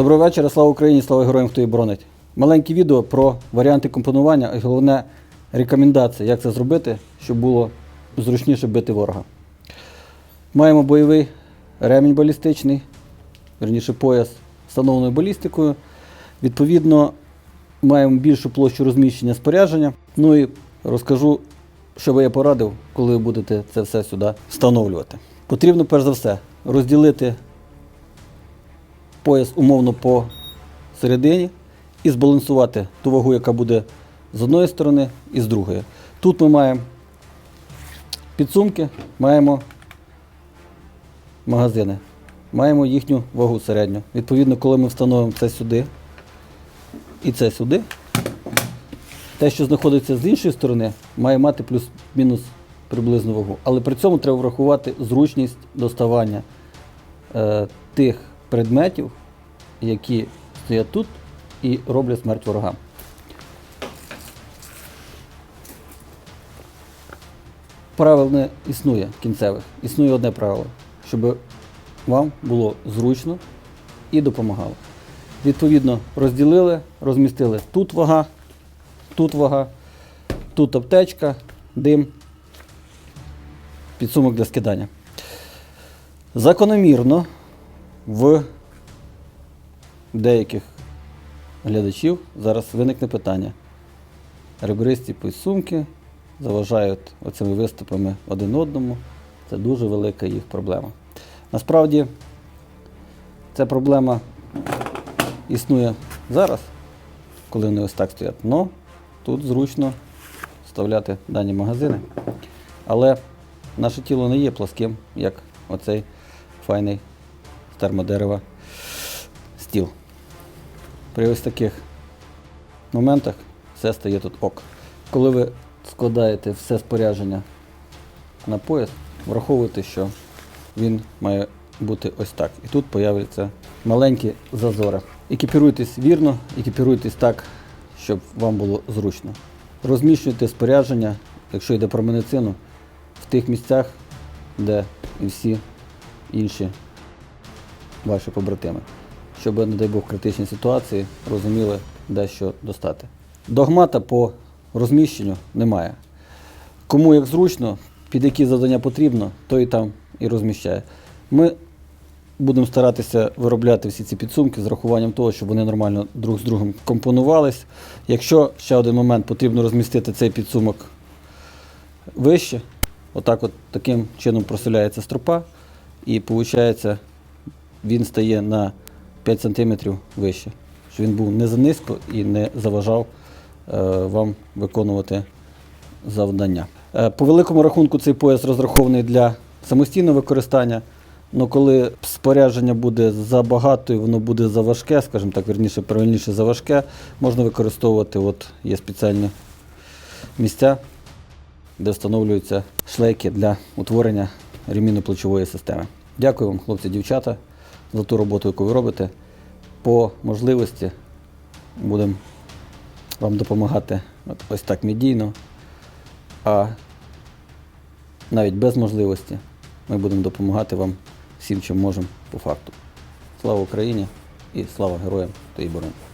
Доброго вечора, слава Україні, слава героям, хто її боронить. Маленьке відео про варіанти компонування, і головне рекомендації, як це зробити, щоб було зручніше бити ворога. Маємо бойовий ремінь балістичний, верніше пояс встановленою балістикою. Відповідно, маємо більшу площу розміщення спорядження. Ну і розкажу, що би я порадив, коли ви будете це все сюди встановлювати. Потрібно перш за все розділити пояс умовно по середині і збалансувати ту вагу, яка буде з одної сторони і з другої. Тут ми маємо підсумки, маємо магазини, маємо їхню вагу середню. Відповідно, коли ми встановимо це сюди і це сюди, те, що знаходиться з іншої сторони, має мати плюс-мінус приблизну вагу. Але при цьому треба врахувати зручність доставання е, тих предметів, які стоять тут і роблять смерть ворогам. Правил не існує кінцевих. Існує одне правило, щоб вам було зручно і допомагало. Відповідно, розділили, розмістили тут вага, тут вага, тут аптечка, дим, підсумок для скидання. Закономірно в деяких глядачів зараз виникне питання. Ребристі підсумки заважають оцими виступами один одному. Це дуже велика їх проблема. Насправді, ця проблема існує зараз, коли вони ось так стоять. Но тут зручно вставляти дані магазини. Але наше тіло не є пласким, як оцей файний термодерева стіл. При ось таких моментах все стає тут ок. Коли ви складаєте все спорядження на пояс, враховуйте, що він має бути ось так. І тут появляться маленькі зазори. Екіпіруйтесь вірно, екіпіруйтесь так, щоб вам було зручно. Розміщуйте спорядження, якщо йде про медицину, в тих місцях, де і всі інші ваші побратими, щоб, не дай Бог, в критичній ситуації розуміли, де що достати. Догмата по розміщенню немає. Кому як зручно, під які завдання потрібно, той там і розміщає. Ми будемо старатися виробляти всі ці підсумки з рахуванням того, щоб вони нормально друг з другом компонувались. Якщо ще один момент потрібно розмістити цей підсумок вище, отак от таким чином просиляється стропа, і виходить, він стає на 5 см вище, щоб він був не занизько і не заважав е, вам виконувати завдання. Е, По великому рахунку цей пояс розрахований для самостійного використання. Ну, коли спорядження буде забагато і воно буде заважке, скажімо так, верніше, правильніше заважке, можна використовувати, от є спеціальні місця, де встановлюються шлейки для утворення ремінно-плечової системи. Дякую вам, хлопці, дівчата, за ту роботу, яку ви робите. По можливості будемо вам допомагати от ось так медійно, а навіть без можливості ми будемо допомагати вам всім, чим можемо по факту. Слава Україні і слава героям та і.